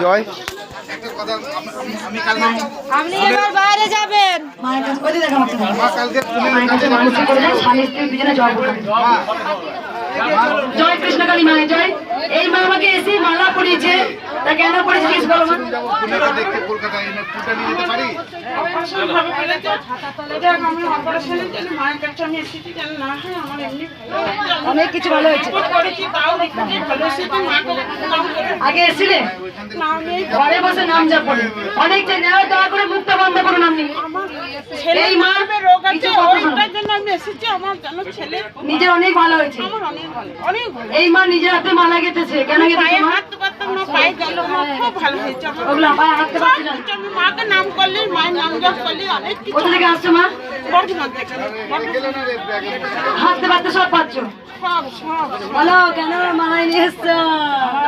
জয়। আপনি এবার বাইরে যাবেন। জয় করবে। কৃষ্ণ কালী মায়ের জয়। এই মা আমাকে এসে মালা পরিয়েছে। তা কেন বলো দেখতে এনে ফুটে নিয়ে যেতে পারি? অনেক কিছু ভালো হয়েছে। আগে এসেছিলে? ঘরে বসে নাম যা পড়ে অনেক যে নেওয়া দয়া করে মুখটা বন্ধ করুন আপনি এই মা নিজের অনেক ভালো হয়েছে। এই মা নিজের হাতে মালা গেঁথেছে। কেন গেঁথেছে খুব ভালো হয়েছে। আমার ওগুলো পায়ে হাতে সব পারছে না কিছু আমি মাকে নাম করলে মায়ের নাম জপ করলে অনেক কোথা থেকে আসছো মা? বর্ধমান থেকে। হাতে পারতে সব পাচ্ছ সব সব। বলো কেন মালাই নিয়ে এসছো?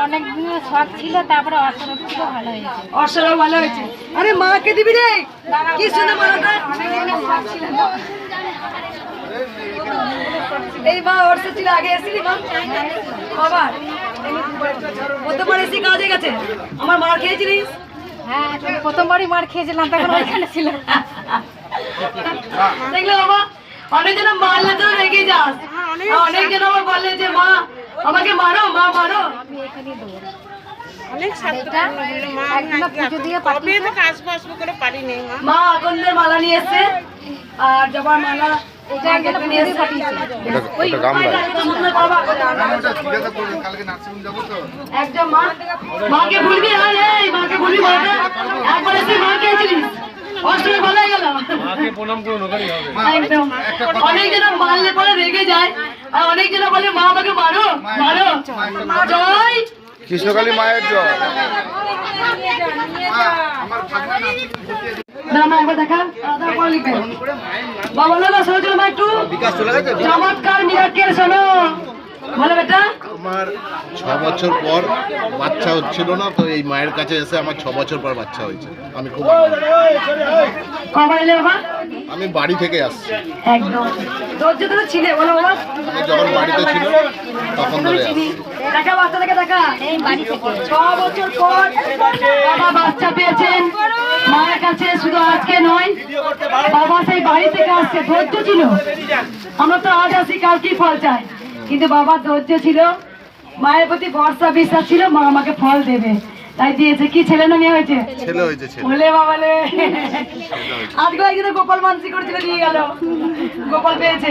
অনেক শখ ছিল তারপরে ছিল ভালো হয়েছে। অর্ষরাও ভালো হয়েছে। আরে মাকে দিবি রে? কি সুন্দর মালাটা এই মা অর্ষ ছিল আগে এসেছিলি মা? বাবা প্রথমবার এসে কাজে গেছে। আমার মার খেয়েছিলিস? হ্যাঁ প্রথমবারই মার খেয়েছিলাম তখন ওইখানে ছিল। দেখলে বাবা অনেকজন মারলে তো রেগে যাস। অনেকজন আমার বললে যে মা আমাকে মারো মা মারো। মা আকন্দের মালা নিয়ে এসছে। আর জবার মালা একদম মা। মাকে ভুলবি? মাকে ভুলবি মাকে একবার এসে অষ্টমী একদম। অনেকজন মারলে পরে রেগে যায় আর অনেকজন বলে মা আমাকে মারো মারো। জয় কৃষ্ণকালী মায়ের জয়। আমার ভাগনা নার্সিং ভর্তি আছে না মা একবার দেখা তারপর পরে লিখবে বাবা মা একটু চমৎকার মিরাকেল শোনো। ভালো বেটা? আমার ছ বছর পর বাচ্চা হচ্ছিল না তো এই মায়ের কাছে এসে আমার ছ বছর পর বাচ্চা হয়েছে। আমি খুব আনন্দিত। এলে বাবা? আমি বাড়ি থেকে আসছি। একদম। ধৈর্য ধরে ছিলে বলো বাবা। আমি যখন বাড়িতে ছিল তখন ধরে দেখা বাচ্চাটাকে দেখা। এই বাড়ি থেকে। ছ বছর পর বাবা বাচ্চা পেয়েছেন। মায়ের কাছে শুধু আজকে নয় বাবা সেই বাড়ি থেকে আসছে। ধৈর্য ছিল। আমরা তো আজ আসি কালকেই ফল চাই? কিন্তু বাবার ধৈর্য ছিল মায়ের প্রতি ভরসা বিশ্বাস ছিল মা আমাকে ফল দেবে। তাই দিয়েছে। কি ছেলে না মেয়ে হয়েছে? ছেলে হয়েছে ছেলে। বলে বাবালে আজকে একদিন গোপাল মানসি করেছিল নিয়ে গেল। গোপাল পেয়েছে।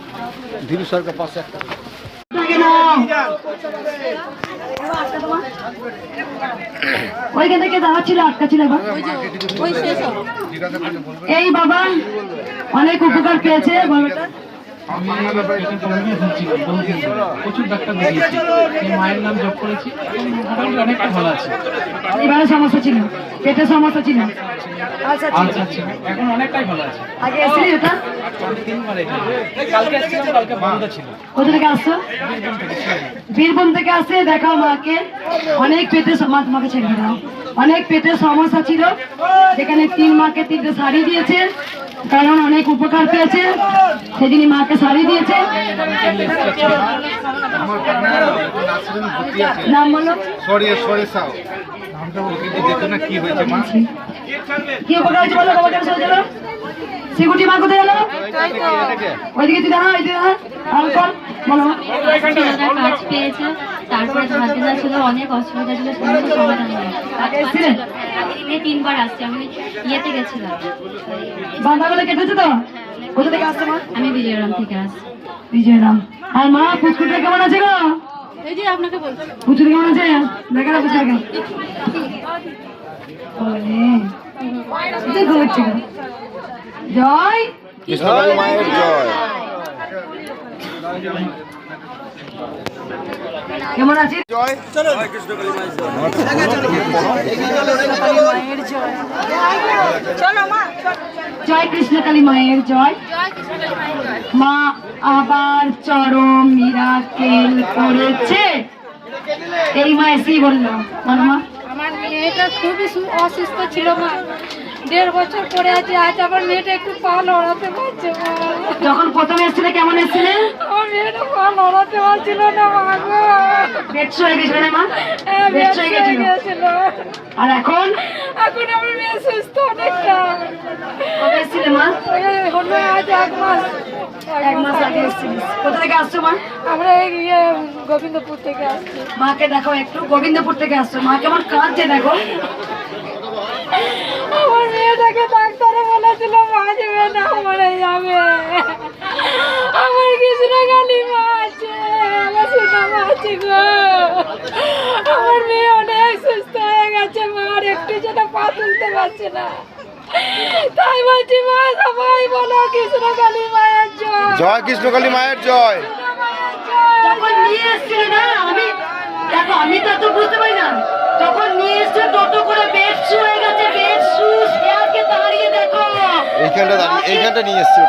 ধীরু সরকার পাশে একটা। ওইখান থেকে দাঁড়া ছিল আটকা এই বাবা অনেক উপকার পেয়েছে আমি থেকে আমি ঘুরছিলাম বহুদিন ধরে। প্রচুর ডাক্তার দেখিয়েছি মায়ের নাম জপ করেছি মোটামুটি অনেকটা ভালো আছে এবারে সমস্যা ছিল। পেটের সমস্যা ছিল। আচ্ছা আচ্ছা। আচ্ছা এখন অনেকটাই ভালো আছে। আগে এসেছিলি এটা তিনবার কালকে এসেছিলাম কালকে বন্ধ ছিল কোথা থেকে আসছো? বীরভূম থেকে আসছে দেখাও মাকে। অনেক পেটের সম- মা তোমাকে ছেড়ে দাও অনেক পেটের সমস্যা ছিল। সেখানে তিন মাকে তিনটে শাড়ি দিয়েছে। কারণ অনেক উপকার পেয়েছে। সেদিনই মাকে শাড়ি দিয়েছে। নাম বলো। কি হয়েছে মা। কি উপকার হয়েছে বলো গেলো? সিকুটি মা কোথায় গেলো? ওইদিকে তুই দাঁড়া ওইদিকে দাঁড়া। আর বলো। কাজ পেয়েছে। তারপরে ভাতিজা ছিল অনেক অসুবিধা ছিল সমস্ত সমাধান হলো আগে আমি দিনে তিনবার আসছি আমি ইয়েতে গেছিলাম। বাঁধাগুলো কেটেছে তো? কোথা থেকে আসছে মা? আমি বিজয়রাম থেকে আসছি। বিজয়রাম। আর মা পুচকুটা কেমন আছে গো? এই যে আপনাকে বলছি। পুচুর কেমন আছে? দেখা না। জয়। মায়ের জয়। কেমন আছিস? জয়। জয় কৃষ্ণকালী মায়ের জয়। মা আবার চরম মিরাকেল করেছে। এই মা এসেই বলল বলো মা আমার মেয়েটা খুবই অসুস্থ ছিল মা। দেড় বছর পরে আছে আজ আমার মেয়েটা একটু পা লড়াতে পারছে যখন প্রথমে এসেছিলে কেমন এসেছিলে? আমার মেয়েটা পা লড়াতে পারছিল না মা গো। বেডস হয়ে গেছিল না মা? হ্যাঁ, বেডস হয়ে হয়ে গেছিল। আর এখন? এখন আমার মেয়ে সুস্থ অনেকটা। কবে এসেছিলে মা? হলো আজ এক মাস। এক মাস আগে এসেছিলিস কোথা থেকে আসছো মা? আমরা এই ইয়ে গোবিন্দপুর থেকে আসছি। মাকে দেখো একটু গোবিন্দপুর থেকে আসছো। মা কেমন কাঁদছে দেখো। আমার মেয়েটাকে ডাক্তারে বলেছিল বাঁচবে না মরে যাবে। আমার কৃষ্ণ গালি মা আছে আমার আছে গো। আমার মেয়ে অনেক সুস্থ হয়ে গেছে মা আর একটু যেন পা তুলতে পারছে না। তাই বলছি মা সবাই বলো কৃষ্ণ কালী মায়ের জয়। জয় কৃষ্ণকালী মায়ের জয় মায়ের জয়। যখন নিয়ে এসছিলে না আমি দেখো আমি তো বুঝতে পারি না। যখন নিয়ে এসছে টোটো করে বেড এইখানটা দাঁড়িয়ে এইখানটা নিয়ে এসছি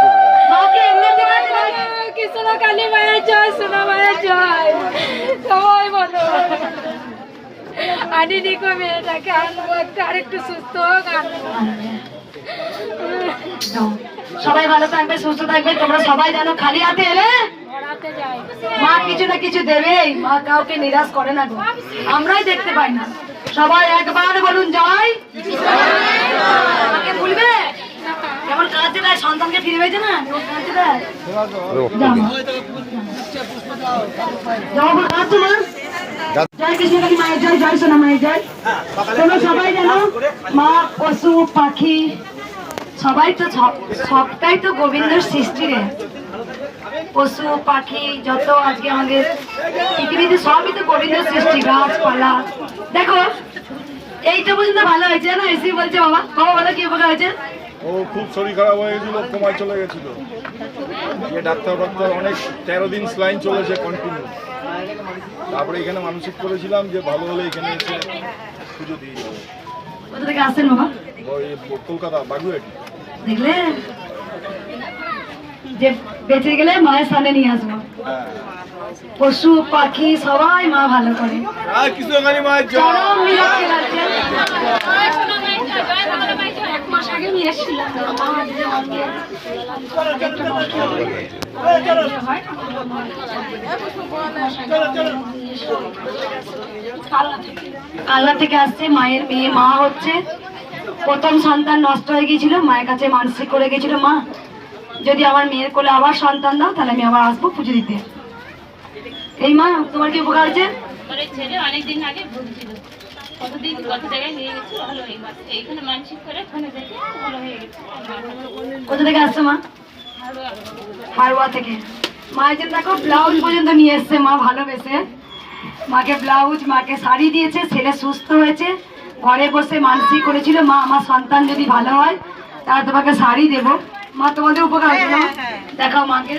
মেয়েটাকে আনব আরেকটু সুস্থ হোক সবাই ভালো থাকবে সুস্থ থাকবে তোমরা সবাই জানো খালি হাতে এলে মা কিছু না কিছু দেবেই মা কাউকে নিরাশ করে না আমরাই দেখতে পাই না। সবাই একবার বলুন জয়। মাকে ভুলবে? দেয় সন্তানকে ফিরে পেয়েছে না? দেয় মা। পশু, পাখি, সবাই তো সব- সবটাই তো গোবিন্দর সৃষ্টি রে। পশু, পাখি, যত আজকে আমাদের পৃথিবীতে সবই তো গোবিন্দর সৃষ্টি, গাছপালা। দেখো, এইটা পর্যন্ত ভালো হয়েছে না? এসে বলছে বাবা। বাবা, বলো কি উপকার হয়েছে? ও খুব শরীর খারাপ হয়ে গেছিল কোমায় চলে গেছিল। যে ডাক্তার অনেক তেরো দিন স্লাইন চলেছে কন্টিনিউ তারপরে এখানে মানসিক করেছিলাম যে ভালো হলে এখানে এসে পুজো দিয়ে যাব কলকাতা বাগুয়াটি দেখলে? যে বেঁচে গেলে মায়ের সামনে নিয়ে আসব। পশু পাখি সবাই মা ভালো করে। মায়ের চরম মিরাক্কেল আছে। এক কালনা থেকে আসছে মায়ের মেয়ে মা হচ্ছে প্রথম সন্তান নষ্ট হয়ে গিয়েছিল, মায়ের কাছে মানসিক করে গেছিল মা। যদি আমার মেয়ের কোলে আবার সন্তান দাও, তাহলে আমি আবার আসব পুজো দিতে। এই মা, তোমার কি উপকার হচ্ছে অনেকদিন আগে ভুগছিল কতদিন কত জায়গায় নিয়ে গেছে? ভালো হয়ে গেছে। এইখানে মানসিক করে ওখানে দেখে ভালো হয়ে গেছে। কোথা থেকে আসছে মা? হারোয়া থেকে। মায়ের জন্য দেখো ব্লাউজ পর্যন্ত নিয়ে এসছে মা ভালোবেসে। মাকে ব্লাউজ মাকে শাড়ি দিয়েছে ছেলে সুস্থ হয়েছে ঘরে বসে মানসিক করেছিল। মা আমার সন্তান যদি ভালো হয় তাহলে তোমাকে শাড়ি দেবো। মা তোমাদের উপকার হয়েছে দেখাও মাকে।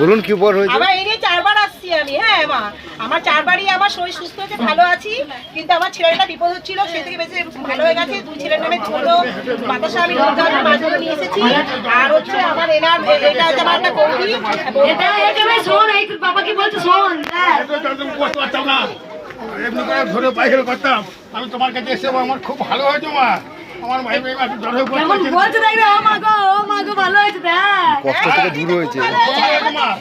বলুন কি উপর হয়েছে? আবার এই নিয়ে চারবার আসছি আমি হ্যাঁ মা। আমার চারবারই আমার শরীর সুস্থ হয়েছে ভালো আছি কিন্তু আমার ছেলেটা বিপদ হচ্ছিল সে থেকে বেশি ভালো হয়ে গেছে। দুই ছেলের নামে ছোট বাতাসা আমি রোজগারের মাধ্যমে নিয়ে এসেছি। আর হচ্ছে আমার এনার এটা হচ্ছে আমার একটা একেবারে শোন এই তোর বাবা কি বলছে শোন ধরে করতাম আমি তোমার কাছে এসে আমার খুব ভালো হয়েছে মা। আমার ভাই ভাই একটু জ্বর হয়ে কেমন বলছে দেখবে ও মা গো ও মা গো ভালো হয়েছে দেখ। কষ্ট থেকে দূর হয়েছে।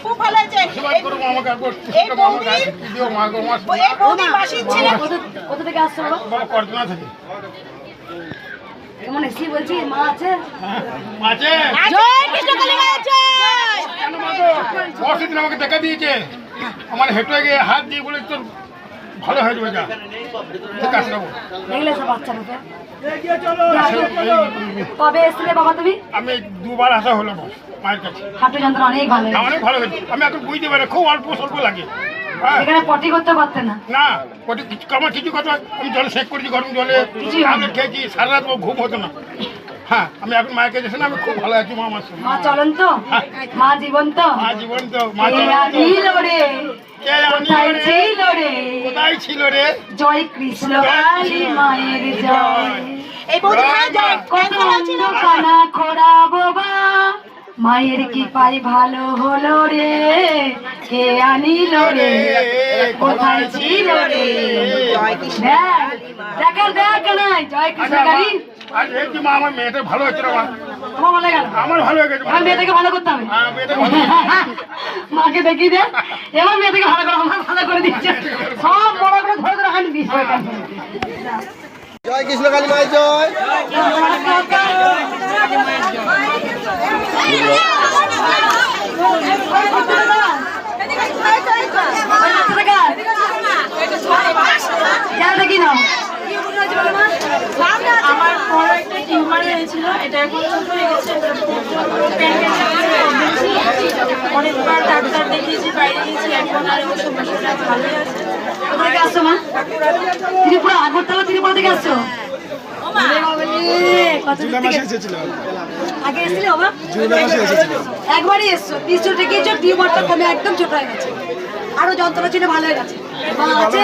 খুব ভালো হয়েছে আশীর্বাদ করব আমাকে একবার এই বৌদি দিও মা গো আমার এই বৌদি বাসির ছিল কোথা- কোথা থেকে আসছে বাবা বাবা কর্তনা থেকে। কেমন এসি বলছি? মা আছে? আছে। জয় কৃষ্ণকালী মায়ের জয়। কেন মা গো? বর্ষে দিন আমাকে দেখা দিয়েছে। আমার হেঁটে গিয়ে হাত দিয়ে বলে তোর ভালো হয়ে যাবে যা। ঠিক আছে বাবু। দেখলে সব বাচ্চা রূপে কবে এসেছিলে বাবা তুমি? আমি দুবার আসা হলো মায়ের কাছে। হাঁটু যন্ত্রণা অনেক ভালো হয়েছে। অনেক ভালো হয়েছে। আমি এখন বুঝতে পারি খুব অল্প স্বল্প লাগে। এখানে পটি করতে পারতেন না। না কত কিছু আমার কিছু কথা আমি জলে সেক করেছি গরম জলে। আমি খেয়েছি সারা রাত ঘুম হতো না। হ্যাঁ আমি এখন মায়ের কাছে এসে না আমি খুব ভালো আছি মা আমার মা চলন তো মা জীবন তো মা জীবন তো মা কোথায় ছিল রে? কোথায় ছিল রে? জয় কৃষ্ণ কালী মায়ের জয়। এই বৌদি হ্যাঁ জয়। কত কানা খোড়া বাবা মায়ের কি পাই ভালো হলো রে কে আনিল রে? কোথায় ছিল রে? দেখ দেখার দেখ নাই। জয় কৃষ্ণ কালী। আজ এই মা আমার মেয়েটা ভালো হচ্ছে মা আমার ভালো গেল আমার ভালো হয়ে গেছে আমার মেয়েটাকে ভালো করতে হবে হ্যাঁ, মেয়েটাকে ভালো মাকে দেখিয়ে দে এবার মেয়েটাকে ভালো করে আমার ভালো করে দিচ্ছে সব বড় করে ধরে ধরে হানি দিস জয় কৃষ্ণ কালী মায়ের জয় দেখি না আমার বড় হয়েছিল এটা এখন ছোট হয়ে গেছে অনেকবার ডাক্তার দেখিয়েছি বাইরে গেছি এখন আর ভালোই আছে কোথা থেকে আসছো মা? ত্রিপুরা আগরতলা ত্রিপুরা থেকে আসছো? আগে এসেছিলে বাবা? একবারই এসছো। তিনশো টেকেছো টিউমারটা কমে একদম ছোট হয়ে গেছে। আরও যন্ত্রণা ছিল ভালো হয়ে গেছে। মা আছে।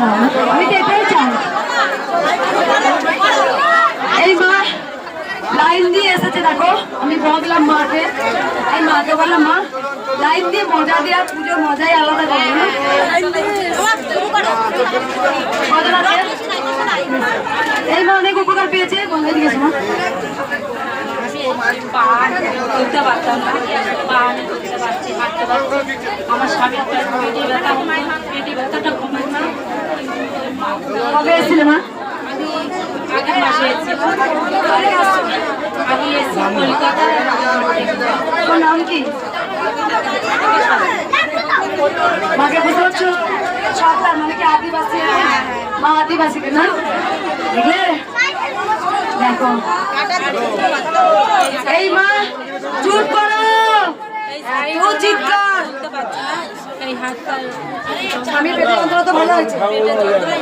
আমি তো এটাই চাই এই লাইন দিয়ে এসেছে দেখো আমি বললাম মাকে এই মাকে বললাম মা লাইন দিয়ে মজা মজাই আলাদা না এই মা অনেক উপকার পেয়েছে মা তুলতে পারতাম ব্যথাটা কমে না। কবে এসেছিলে মা? তোমার নাম কি? মাকে বুঝতে পারছ? সরকার মানে কি আদিবাসী? মা আদিবাসী না? দেখলে? দেখো। এই মা চুপ করো। চিৎকার। এই হাতটা স্বামীর পেটে যন্ত্রণা তো ভালো হয়েছে।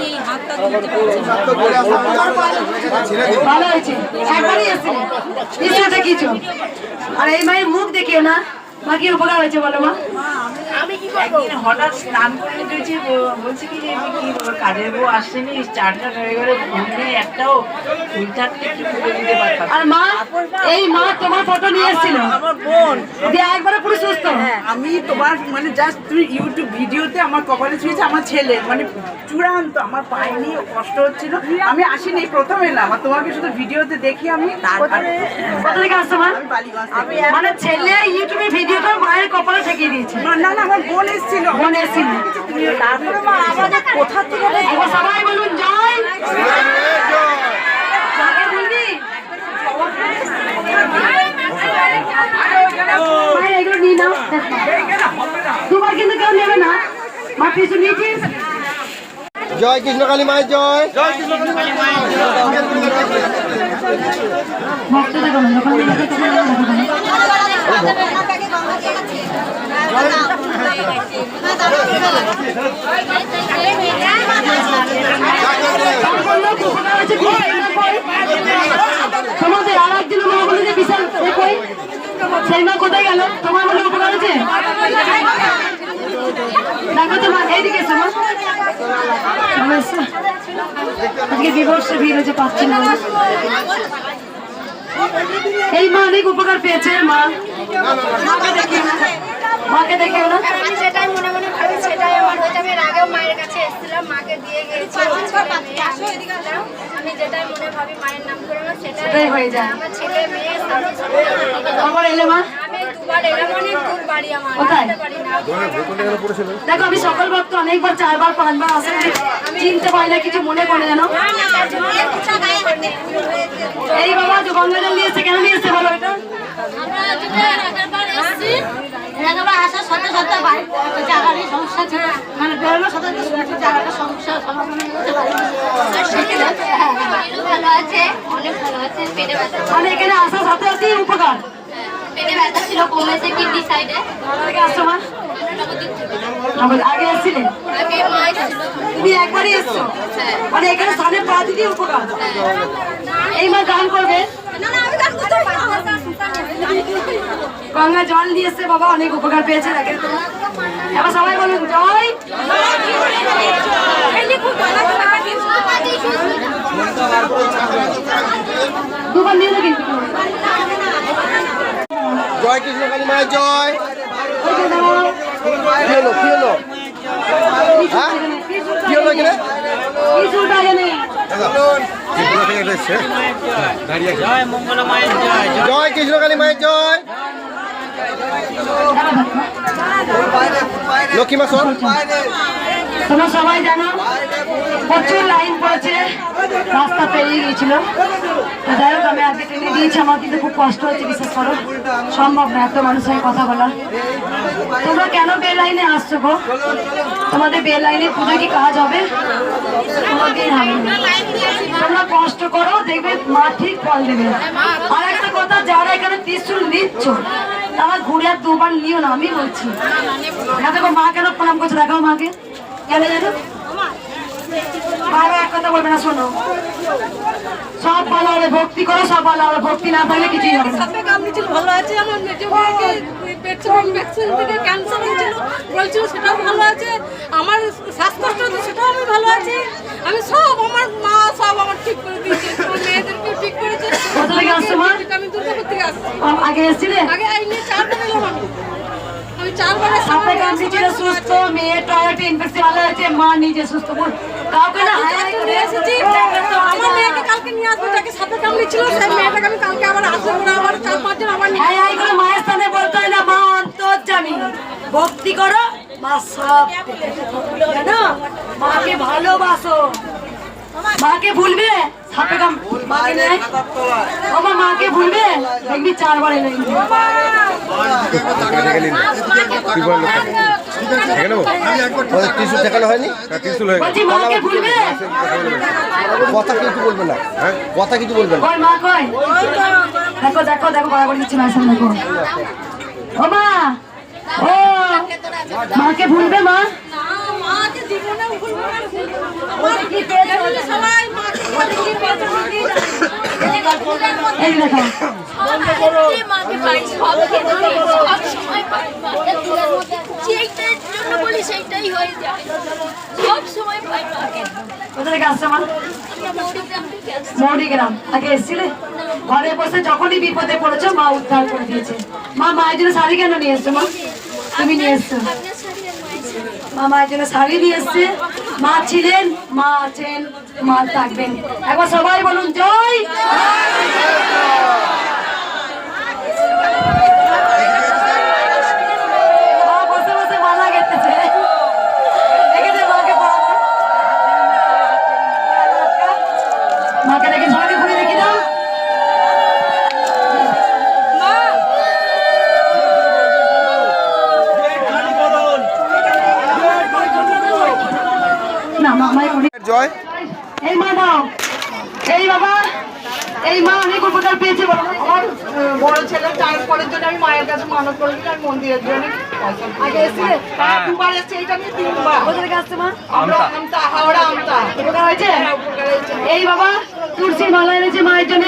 এই হাতটা তুলতে পারছি ভালো হয়েছে। একবারই এসেছিলে নিশ্চয়টা কিছু আর এই মায়ের মুখ দেখিও না। মা কি উপকার হয়েছে বলো মা? আমি একদিন হঠাৎ স্নান করে গেছি বলছি কি যে কি কাজের বউ আসেনি চারটা হয়ে গেলে নেই একটাও। ফুল থাকতে কি পুজো দিতে পারতাম। আর মা এই মা তোমার ফটো নিয়ে এসেছিল। আমার বোন। আমি তোমার মানে জাস্ট তুমি ইউটিউব ভিডিওতে আমার কপালে ছুঁয়েছে আমার ছেলে। মানে চূড়ান্ত আমার পায়ে নিয়ে কষ্ট হচ্ছিল। আমি আসিনি প্রথম এলাম আর তোমাকে শুধু ভিডিওতে দেখি আমি। মানে ছেলে ইউটিউবে ভিডিওটা মায়ের কপালে ঠেকিয়ে দিয়েছে। না না আমার বোন এসেছিল। বোন এসেছিল। তারপরে মা আমাদের কোথা থেকে সবাই বলুন জয়! মায়ের এগুলো নিয়ে নাও। দুবার কিন্তু কেউ নেবে না। মা কিছু নিয়েছিস? জয় কৃষ্ণ কালী মায়ের জয় নেবে তখন নেবে। তোমাদের আর একজন মা বলে যে বিশাল এ কই? সেই মা কোথায় গেল তোমার বলে উপকার হয়েছে দেখো তোমার এইদিকে এসো মা ভালো এসছো? আজকে বিভর্ষ ভিড় হয়েছে, পাচ্ছি না। এই মা অনেক উপকার পেয়েছে মা মাকে দেখে না মাকে দেখে না আমি যেটাই মনে মনে ভাবি সেটাই আমার হয়ে যাবে এর আগেও মায়ের কাছে এসেছিলাম মাকে দিয়ে আমার মেয়ে আমি যেটাই মনে ভাবি মায়ের নাম করে না সেটাই হয়ে যায়। আমার ছেলে মেয়ে সবাই এলে মা? আমার দেখো আমি সকল ভক্ত অনেকবার চারবার পাঁচবার আসে চিনতে পারি না কিছু মনে পড়ে জানো। এই বাবা যে গঙ্গা জল নিয়ে এসছে কেন নিয়ে এসছে বলো এটা? আমরা যখন একবার এসেছি একবার আসার সাথে সাথে বাড়ি জায়গারই সমস্যা ছিল। মানে বেরোনোর সাথে সাথে জায়গাটা সমস্যা সমাধান হতে পারি। ভালো আছে অনেক ভালো আছে পেটে ব্যথা মানে এখানে আসার সাথে সাথে উপকার। পেটে ব্যথা ছিল কমেছে কিডনি সাইডে। থেকে আসছো মা। নবদ্বীপ। আগে এসেছিলে? আগে মাই ছিল তুমি একবারই এসছো? মানে এখানে সামনে পা দিদি উপকার। এই গান করবে। না না আমি গান করতে পারি না। গঙ্গা জল দিয়েছে বাবা অনেক উপকার পেয়েছে দেখে তো এবার সবাই বলুন জয়! দুবার জয় কৃষ্ণ কালী মায়ের জয় কি হলো কি হলো হ্যাঁ কি হলো এখানে জয় কৃষ্ণ কালী মায়ের জয়। লক্ষ্মী মাসন তোমরা সবাই জানো, প্রচুর লাইন পড়েছে, রাস্তা পেরিয়ে গিয়েছিল। যাই হোক, আমি আজকে ট্রেনে দিয়েছি, আমার কিন্তু খুব কষ্ট হচ্ছে বিশেষ করো। সম্ভব না এত মানুষের সঙ্গে কথা বলা। তোমরা কেন বে লাইনে আসছো গো? তোমাদের বে লাইনে পুজো কি কাজ হবে? তোমরা কষ্ট করো, দেখবে মা ঠিক ফল দেবে। আর একটা কথা, যারা এখানে ত্রিশুল নিচ্ছ, তারা ঘুরে আর দুবার নিও না, আমি বলছি। দেখো, মা কেন প্রণাম করছে, দেখাও মাকে। বারবার এক কথা বলবে না শোনো। সব ভালো হবে ভক্তি করো সব ভালো হবে। ভক্তি না থাকলে কিছুই হবে না। ভালো আছে আমার ক্যান্সার হয়েছিল বলছিল সেটাও ভালো আছে। আমার শ্বাসকষ্ট সেটাও আমি ভালো আছি। আমি সব আমার মা সব আমার ঠিক করে দিয়েছে। আমার ঠিক করেছে? আমি দুর্গাপুর থেকে আসছি। আগে এসেছিলে? আগে এই নিয়ে চারবার এলাম আমি। আমি চারবার সুস্থ মেয়ে টয়লেটে ইনফেকশন ভালো হয়েছে মা নিজে সুস্থ কাউকে না হায় হায় করে এসেছি আমার মেয়েকে কালকে নিয়ে আসব যাকে সাপে কামড়েছিল সেই মেয়েটাকে আমি কালকে আবার আসব না আবার চার পাঁচজন আবার নিয়ে হায় করে মায়ের স্থানে বলতে না মা অন্তর্জামী। ভক্তি করো মা সব জানো মাকে ভালোবাসো। মাকে ভুলবে? সাপে কাম মাকে নেয়? ও মাকে ভুলবে? দেখবি চারবার কথা কিছু বলবে না? হ্যাঁ? কথা কিছু বলবে না? মা কই দেখো দেখো দেখো বরাবর দিচ্ছি মায়ের দেখো। ও মা! ও! মাকে ভুলবে মা? মাকে জীবনে ভুলবো না। ওদের সবাই মাকে কি পেয়েছে এই দেখো মাকে পাই সব খেতে পাই সব সময় পাই মাকে দূরের মধ্যে যেইটার জন্য বলি সেইটাই হয়ে যায়। সব সময় পাই মাকে। কোথা থেকে আসছো মা? আমরা মরিগ্রাম থেকে আসছি মৌরিগ্রাম। আগে এসেছিলে? ঘরে বসে যখনই বিপদে পড়েছো মা উদ্ধার করে দিয়েছে। মা মায়ের জন্য শাড়ি কেন নিয়ে এসছো মা? তুমি নিয়ে এসছো আপনার শাড়ি আর মায়ের শাড়ি মা মায়ের জন্য শাড়ি নিয়ে এসছে। মা ছিলেন, মা আছেন, মা থাকবেন। একবার সবাই বলুন জয়। মাকে দেখি দাও না মামাই ঘুরে জয় এই মা দাও এই বাবা এই মা অনেক উপকার পেয়েছে বাবা আমার আহ, বড় ছেলে চার পরের জন্য আমি মায়ের কাছে মানত করেছিলাম আমি মন্দিরের জন্য আগে হ্যাঁ, দুবার নিয়ে তিনবার। মা? আমরা আমতা। হাওড়া আমতা। উপকার হয়েছে? এই বাবা তুলসী মালা এনেছে মায়ের জন্য।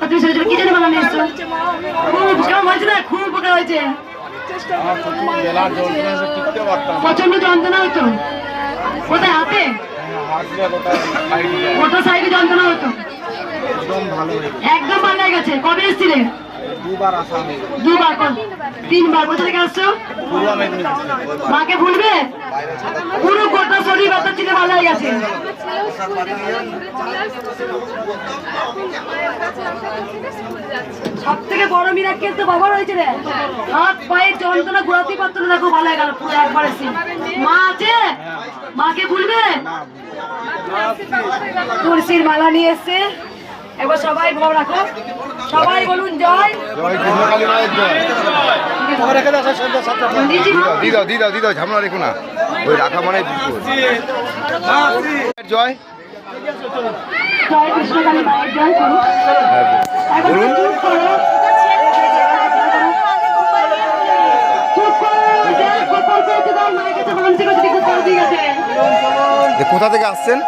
আর তুমি সেটা কি জন্য মালা নিয়ে এসছো? খুব হয়েছে না? খুব উপকার হয়েছে। প্রচণ্ড যন্ত্রণা হতো। কোথায় হাতে? সাইড কোথাও যন্ত্রণা হতো? একদম ভালো হয়ে গেছে। একদম ভালো হয়ে গেছে। কবে এসেছিলে? দুবার আসা আমি দুবার তিনবার কোথা থেকে আসছো মাকে ভুলবে পুরো গোটা শরীর ব্যথা ছিল ভালো হয়ে গেছে সব থেকে বড় মিরাক্কেল তো বাবার রয়েছে রে হাত পায়ে যন্ত্রণা ঘোরাতে পারতো না দেখো ভালো হয়ে গেল পুরো একবার এসে মা আছে মাকে ভুলবে তুলসীর মালা নিয়ে এসছে একবার সবাই ভাব রাখো সবাই বলুন জয়। দিদি মা। দি দাও দি দাও দি রেখো না। ওই রাখা মানে জয়। জয় কৃষ্ণকালী মায়ের জয় করো। একবার বলুন। কোথা থেকে আসছেন?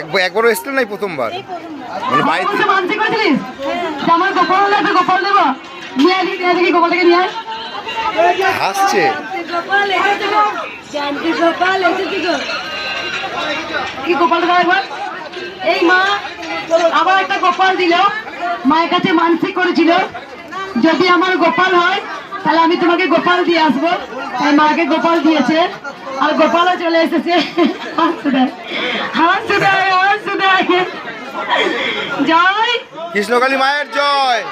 একবার একবারও এসছেন নাই প্রথমবার। মানে মায়ের বাড়িতে কাছে মানসিক করেছিলিস? যে আমার গোপাল লাগবে গোপাল দেবো। নিয়ে আনি নিয়ে দেখি গোপালটাকে নিয়ে আয়। হাসছে। গোপাল এসেছে গো জানতি গোপাল এসেছে গো। কি গোপাল দেবো একবার? এই মা আবার একটা গোপাল দিল। মায়ের কাছে মানসিক করেছিল। যদি আমার গোপাল হয় তাহলে আমি তোমাকে গোপাল দিয়ে আসব। তাই মাকে গোপাল দিয়েছে। আর গোপালও চলে এসেছে। জয়। কৃষ্ণকালী মায়ের জয়।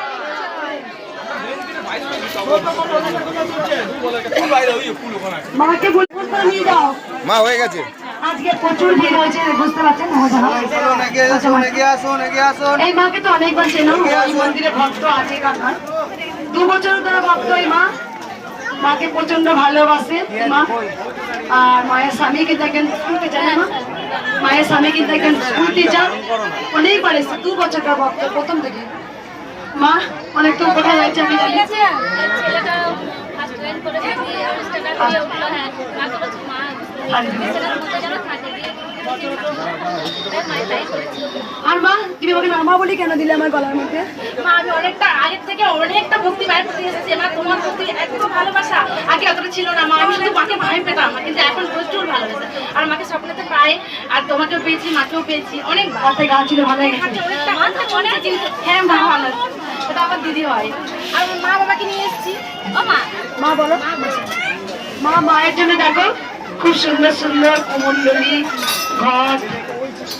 মাকে বুলবুল করে নিয়ে যাও। মা হয়ে গেছে। আজকে প্রচুর ভিড় হয়েছে বুঝতে পারছেন? এই মাকে তো অনেকবার চেনো। মন্দিরে ভক্ত আছে কাকার দু বছর ধরে ভক্ত এই মা। মাকে প্রচণ্ড ভালোবাসে মা। আর মায়ের কিন্তু দেখেন স্কুলতে যায় না মায়ের স্বামী কিন্তু একজন স্কুল টিচার অনেকবার এসে দু বছরকার ভক্ত প্রথম থেকে। মা অনেক তো কথা হয়েছে আমি জানি। মা মা আর মা তুমি আমাকে মামা বলি কেন দিলে আমার গলার মধ্যে? মা আমি অনেকটা আগের থেকে অনেকটা ভক্তি মায়ের প্রতি এসেছি। মা তোমার প্রতি এত ভালোবাসা আগে অতটা ছিল না। মা আমি শুধু মাকে ভয় পেতাম কিন্তু এখন প্রচুর ভালোবাসা। আর মাকে স্বপ্নেতে পাই আর তোমাকেও পেয়েছি মাকেও পেয়েছি। অনেক হাতে গা ছিল ভালো হয়ে হ্যাঁ মা ভালো এটা আমার দিদি হয়। আর মা বাবাকে নিয়ে এসেছি। ও মা। মা বলো। মা মায়ের জন্য দেখো। খুব সুন্দর সুন্দর কুমন্ডলী ঘট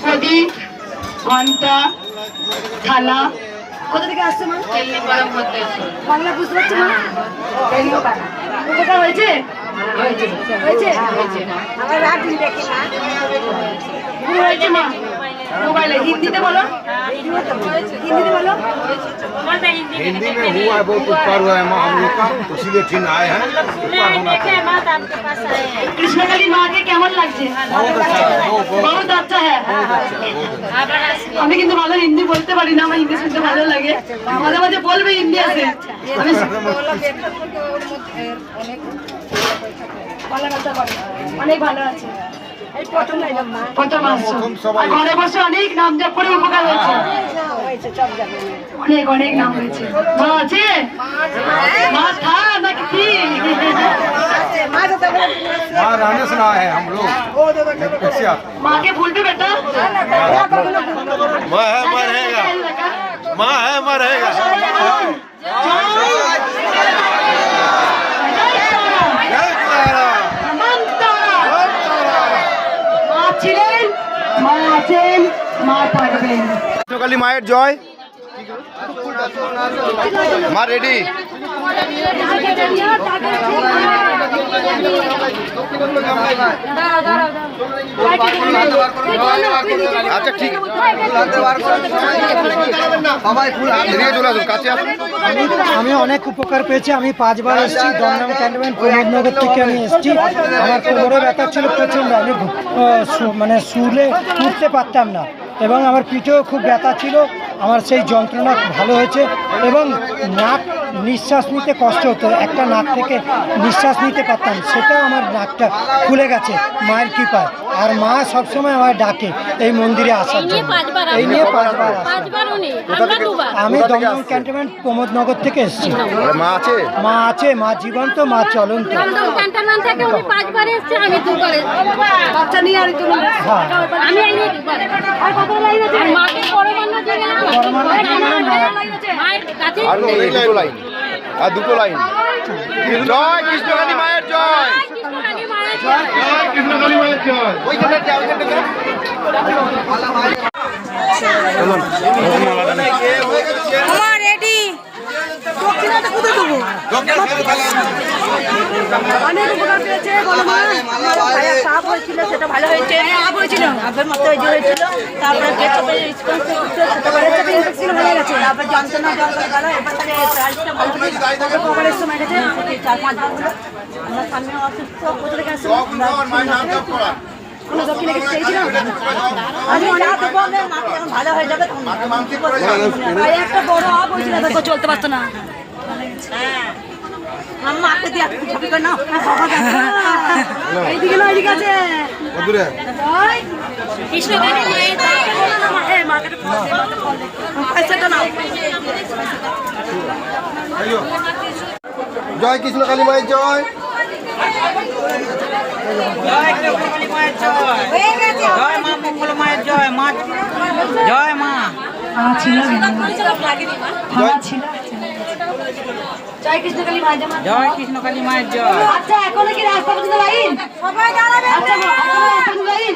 প্রদীপ ঘণ্টা থালা কোথা থেকে আসছে মা? বাংলা বুঝতে পারছ মা? হয়েছে? হয়েছে। হয়েছে? মা। হয়েছে মা। মোবাইলে হিন্দিতে বলো হিন্দিতে বলো हिंदी में हुआ है बहुत उपकार हुआ है माँ हम लोग का इसीलिए फिर आए हैं उपकार होना चाहिए কৃষ্ণকালী মাকে কেমন লাগছে বহুত আচ্ছা হ্যাঁ আমি কিন্তু ভালো হিন্দি বলতে পারি না আমার হিন্দি শুনতে ভালো লাগে মাঝে মাঝে বলবে হিন্দি আছে আমি ভালো কথা বলে। অনেক ভালো আছে প্রথম আসছো আর ঘরে বসে অনেক নাম জপ করে উপকার হয়েছে অনেক অনেক নাম হয়েছে মা আছে মা থা নাকি কি माँ रहने से ना है हम लोग कैसे आते মাকে ভুলবে বেটা माँ है माँ रहेगा माँ है माँ रहेगा আছেন মা পারবেন। মায়ের জয়। মা রেডি। আচ্ছা ঠিক। আমি অনেক উপকার পেয়েছি, আমি পাঁচবার এসেছি, দমদম ক্যান্টনমেন্ট প্রমোদনগর থেকে আমি এসেছি। আমার কোমরে ব্যথা ছিল প্রচণ্ড, আমি মানে শুলে উঠতে পারতাম না। এবং আমার পিঠেও খুব ব্যথা ছিল, আমার সেই যন্ত্রণা ভালো হয়েছে। এবং নাক নিঃশ্বাস নিতে কষ্ট হতো। একটা নাক থেকে নিঃশ্বাস নিতে পারতাম সেটা আমার নাকটা খুলে গেছে মায়ের কৃপায়। আর মা সবসময় আমার ডাকে এই মন্দিরে আসার জন্য। এই নিয়ে। পাঁচবার আমি দমদম ক্যান্টনমেন্ট প্রমোদনগর থেকে এসেছি। মা আছে? মা আছে মা জীবন্ত মা চলন্ত। দমদম ক্যান্টনমেন্ট থেকে উনি আমি দুবার এসেছি বাচ্চা নিয়ে আর দুটো লাইন। দুটো লাইন জয় কৃষ্ণকালী মায়ের জয়। কৃষ্ণকালী মায়ের জয় আমার রেডি দক্ষিণাটা কোথায় দেবো? অনেক উপকার পেয়েছে সাপ হয়েছিল সেটা ভালো হয়েছে। সাপ হয়েছিল। আগের মতো ওই হয়েছিল তারপরে পেটে রেসপন্স পেটে ইনফেকশন হয়ে গেছে। তারপর যন্ত্রণা যন্ত্রণা গেল এবার তাহলে প্রাইসটা ভালো হয়েছে তারপর সময় গেছে চার পাঁচ বার হলো। আমার স্বামী অসুস্থ কোথা থেকে আসছে কোনো দক্ষিণে কিছু চেয়েছিল আমি অনেক বললে মাকে যখন ভালো হয়ে যাবে একটা বড় আপ হয়েছিল চলতে পারতো না। আমার মাকে দিয়ে একটু ছবি করে নাও। এইদিকে না এইদিকে আছে। কদুরে ওই। কৃষ্ণকালী মায়ের হ্যাঁ মাকে পয়সাটা নাও। জয় কৃষ্ণকালী মায়ের জয়। জয় মা মঙ্গল মায়ের জয়। মা জয় মা। ছিল ছিল। জয় কৃষ্ণকালী মায়ের জামা জয় কৃষ্ণকালী মায়ের জয়। আচ্ছা এখনও কি রাস্তা পর্যন্ত লাইন? সবাই দাঁড়াবে আচ্ছা এখনও লাইন?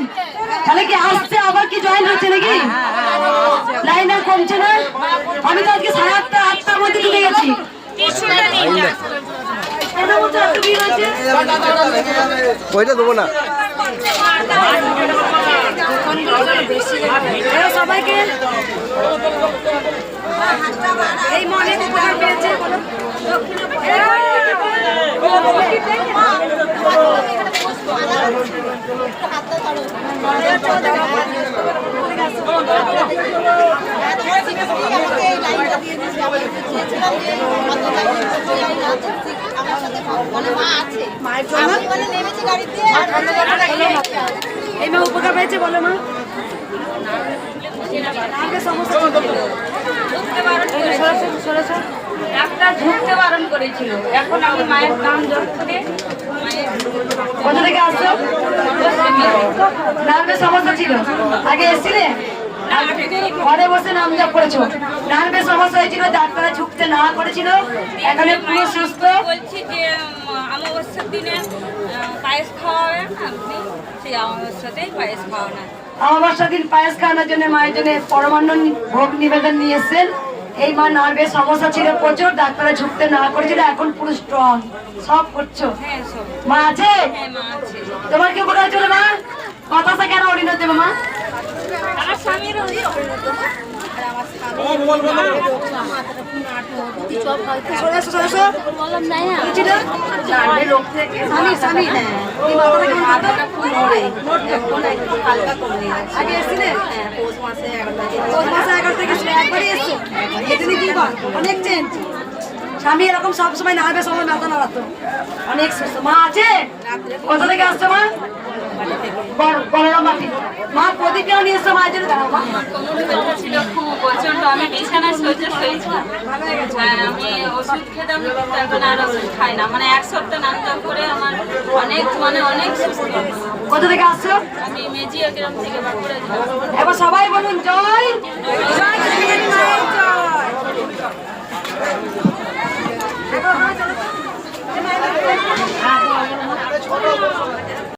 তাহলে কি আসছে আবার কি জয়েন হচ্ছে নাকি? লাইন আর কমছে না? আমি তো আজকে সাড়ে আটটা আটটার মধ্যে ঢুকে গেছি। ওইটা দেবো না। সবাইকে এই মনে উপকার পেয়েছে। এই মা উপকার পেয়েছে বলো মা। একটা ঝুঁকতে বারণ করেছিল এখন আমি মায়ের নাম জপ করে কোথা থেকে আসছো নার্ভের সমস্যা ছিল আগে এসছিলে ঘরে বসে নাম জপ করেছ নার্ভের সমস্যা হয়েছিল ডাক্তার ঝুঁকতে না করেছিল এখানে পুরো সুস্থ বলছি যে অমাবস্যার দিনে পায়েস খাওয়াবেন আপনি সেই অমাবস্যাতেই পায়েস খাওয়ানো অমাবস্যা দিন পায়েস খাওয়ানোর জন্য মায়ের জন্য পরমান্ন ভোগ নিবেদন নিয়ে এসছেন এই মা নার্ভের সমস্যা ছিল প্রচুর ডাক্তারে ঝুঁকতে না করেছিল এখন পুরো স্ট্রং সব করছ? হ্যাঁ মা আছে? হ্যাঁ মা আছে। তোমার কি উপকার চলে মা? কথাটা কেন অরিণত দেবে মা? আমার স্বামীর না অনেক চেঞ্জ স্বামী এরকম সবসময় নাড়বে সময় মাথা নাড়াতো অনেক মা আছে? কোথা থেকে আসছো মা? মা খুব প্রচণ্ড আমি বিছানা সহ্য আমি ওষুধ খেতাম তখন আর ওষুধ খাই না মানে এক সপ্তাহ নামতাম করে আমার অনেক মানে অনেক সুস্থ থেকে আসছো এবার সবাই বলুন জয় জয়